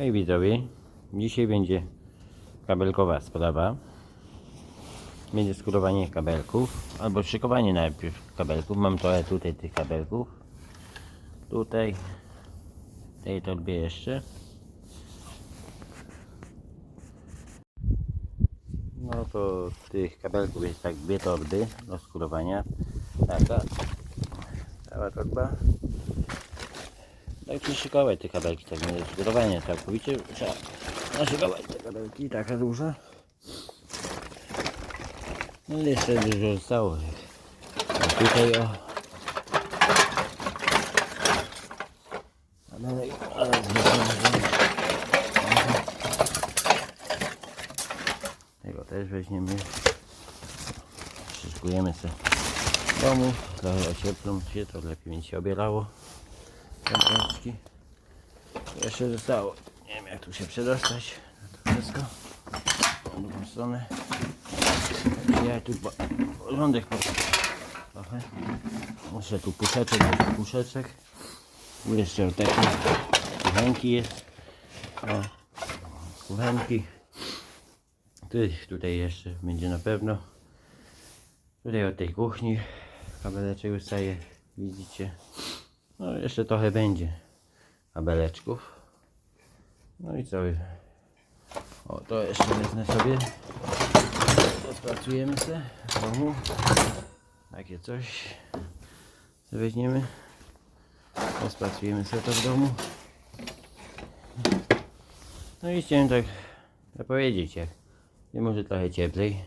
Hej widzowie, dzisiaj będzie kabelkowa sprawa. Będzie skórowanie kabelków, albo szykowanie najpierw kabelków. Mam trochę tutaj tych kabelków. Tutaj, tej torbie jeszcze. No to tych kabelków jest tak dwie torby do skurowania. Taka, cała torba. Tak przyszykować te kabelki, tak nie zbudowanie całkowicie. Trzeba naszykować te kabelki, taka duża. No i jeszcze dużo zostało. A tutaj o. Ale zbieramy. Tego też weźmiemy. Szyskujemy sobie domu. Trochę ocieplą się, to lepiej mi się obierało kąteczki. Jeszcze zostało. Nie wiem jak tu się przedostać. na To wszystko. W drugą stronę. Ja tu po- porządek po- trochę. Muszę tu puszeczek, tu puszeczek. Tu jeszcze takie kuchenki jest. O, kuchenki. Tu, tutaj jeszcze będzie na pewno. Tutaj od tej kuchni kabeleczek wystaje. Widzicie. No jeszcze trochę będzie kabeleczków. No i co? O, to jeszcze wezmę sobie. Rozpracujemy se w domu. Takie coś. Co weźmiemy. Rozpracujemy sobie to w domu. No i chciałem tak powiedzieć, jak może trochę cieplej.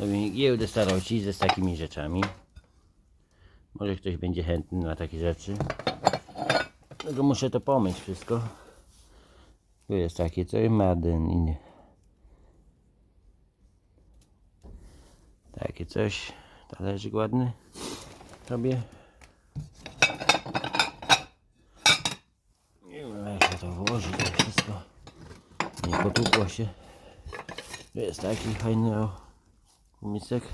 Mi giełdę starości ze z takimi rzeczami. Może ktoś będzie chętny na takie rzeczy. Tylko muszę to pomyć wszystko. Tu jest takie coś, Madden in. Takie coś. Talerzyk ładny. Sobie. Nie wiem jak ja to włożyć, to wszystko. Nie potłukło się. Tu jest taki fajny o, kumisek.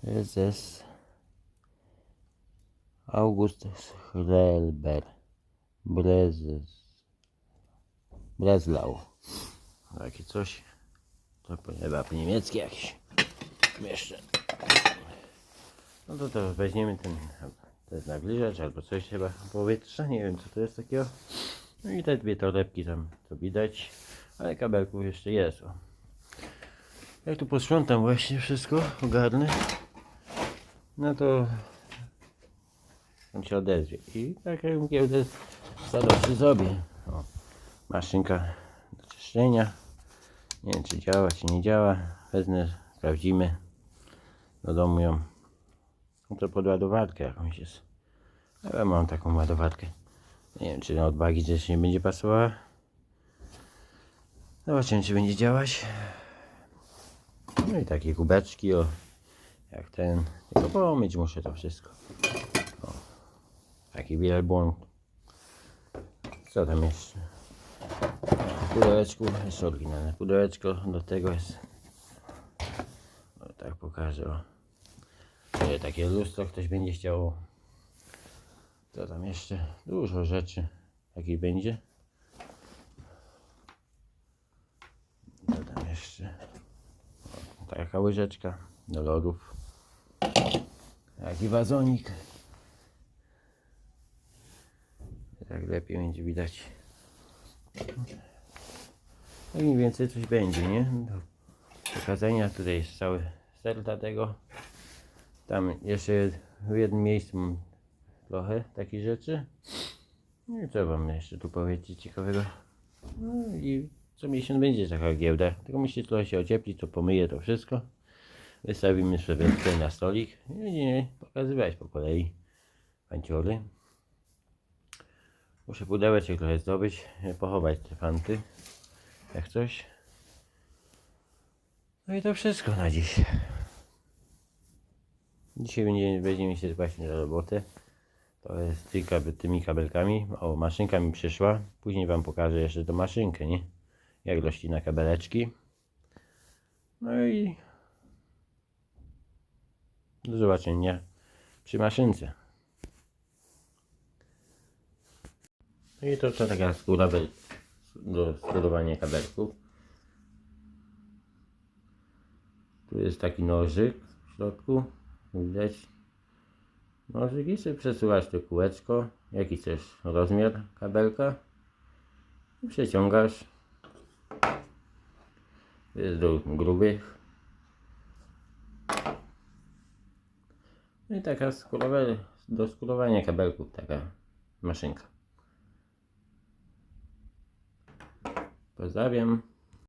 To jest August Schrelber. Breslau. Takie coś. To chyba niemiecki jakiś. Jeszcze. No to to weźmiemy ten. Jest nawilżacz albo coś chyba powietrza. Nie wiem co to jest takiego. No i te dwie torebki tam to widać. Ale kabelków jeszcze jest. O. Jak tu posprzątam właśnie wszystko, ogarnę. No to on się odezwie. I tak jak giełdę stanowczy zrobię. O, maszynka do czyszczenia. Nie wiem czy działa, czy nie działa. Wezmę, sprawdzimy. Do domu ją. No to pod ładowarkę jakąś jest. Ja mam taką ładowarkę. Nie wiem czy na odwagi też nie będzie pasowała. Zobaczymy czy będzie działać. No i takie kubeczki o. Jak ten. Tylko pomyć muszę to wszystko. Taki wielbłąd. Co tam jeszcze? Pudełeczku jest oryginalne pudełeczko. Do tego jest. O, tak pokażę. O. Takie lustro ktoś będzie chciał. Co tam jeszcze? Dużo rzeczy. Takich będzie. Co tam jeszcze? O, taka łyżeczka do lodów. Taki wazonik. Tak lepiej będzie widać. No mniej więcej coś będzie, nie? Do pokazania tutaj jest cały sterta tego. Tam jeszcze w jednym miejscu mam trochę takich rzeczy. No i co wam jeszcze tu powiedzieć ciekawego? No i co miesiąc będzie taka giełda. Tylko musi trochę się ocieplić, to pomyję to wszystko. Wystawimy sobie tutaj na stolik i będziemy pokazywać po kolei panciory. Muszę pudełeczek trochę zdobyć, pochować te fanty, jak coś. No i to wszystko na dziś. Dzisiaj będzie, będziemy się właśnie za robotę. To jest kabel, tymi kabelkami. O, maszynka mi przyszła. Później wam pokażę jeszcze tą maszynkę, nie? Jak roślina kabeleczki. No i do zobaczenia przy maszynce. I to, to taka skóra, do składowania kabelków. Tu jest taki nożyk w środku, widać. Nożyk i sobie przesuwasz to kółeczko, jaki chcesz rozmiar kabelka. I przeciągasz. To jest do grubych. No i taka skórowe, do skórowania kabelków taka maszynka. Pozdrawiam.